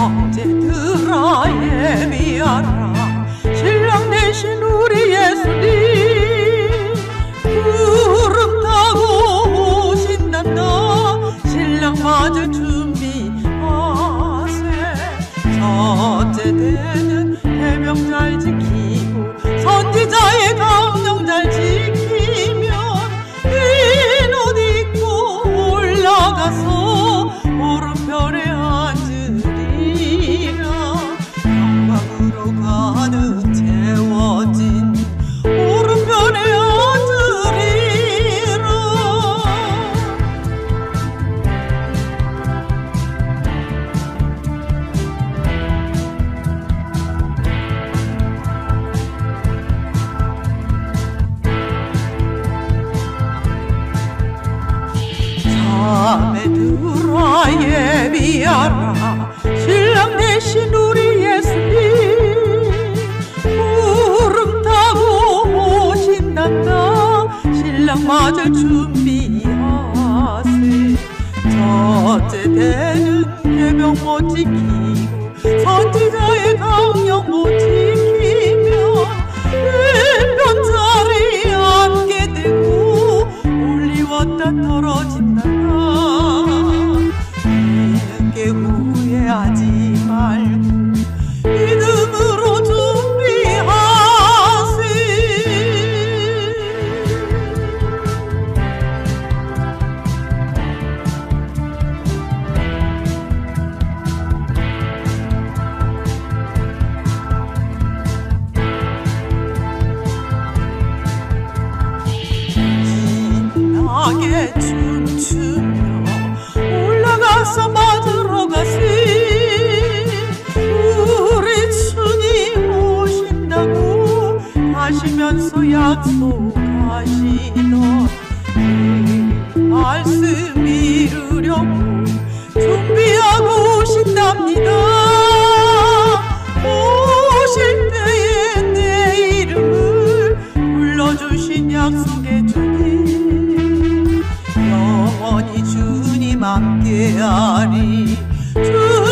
어제 들어 예미하라 신랑 내신 우리 예수님. 구름 타고 오신단다. 신랑 맞을 준비하세. 첫째 때는 해명 잘 지키고 선지자의 강령 잘 지키면 흰옷 입고 올라가서 주라 예비하라 신랑 대신 우리 예수님. 구름 타고 오신단다. 신랑 맞을 준비하세 첫째 때는 계명 못 지키고 선지자의 강령 못 신나게 춤추며 올라가서 맞으러 가시 우리 주님 오신다고 하시면서 약속하시던 그 말씀 이루려고 준비하고 오신답니다. 오실 때에 내 이름을 불러주신 약속의 맞게 하리 주